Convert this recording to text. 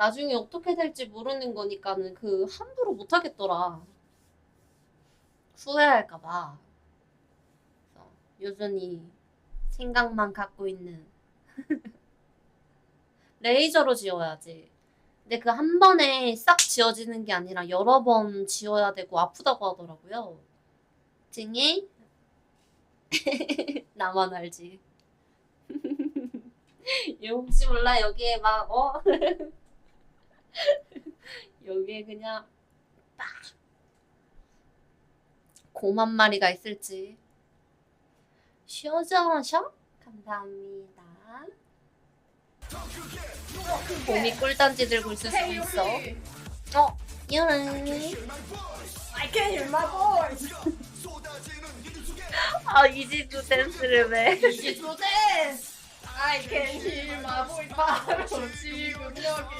나중에 어떻게 될지 모르는 거니까는 그 함부로 못 하겠더라. 후회할까봐. 여전히 생각만 갖고 있는. 레이저로 지워야지. 근데 그 한 번에 싹 지워지는 게 아니라 여러 번 지워야 되고 아프다고 하더라고요. 등에 나만 알지. 얘 혹시 몰라 여기에 막 어? 여기에 그냥 딱곰한 마리가 있을지. 쉬어져셔? 감사합니다. 곰이 꿀단지 들고 있을 수도 있어. 어, 이런. I can hear my voice. 아 이지도 댄스를 왜? So dance. I can hear my voice. 바로 지금 여기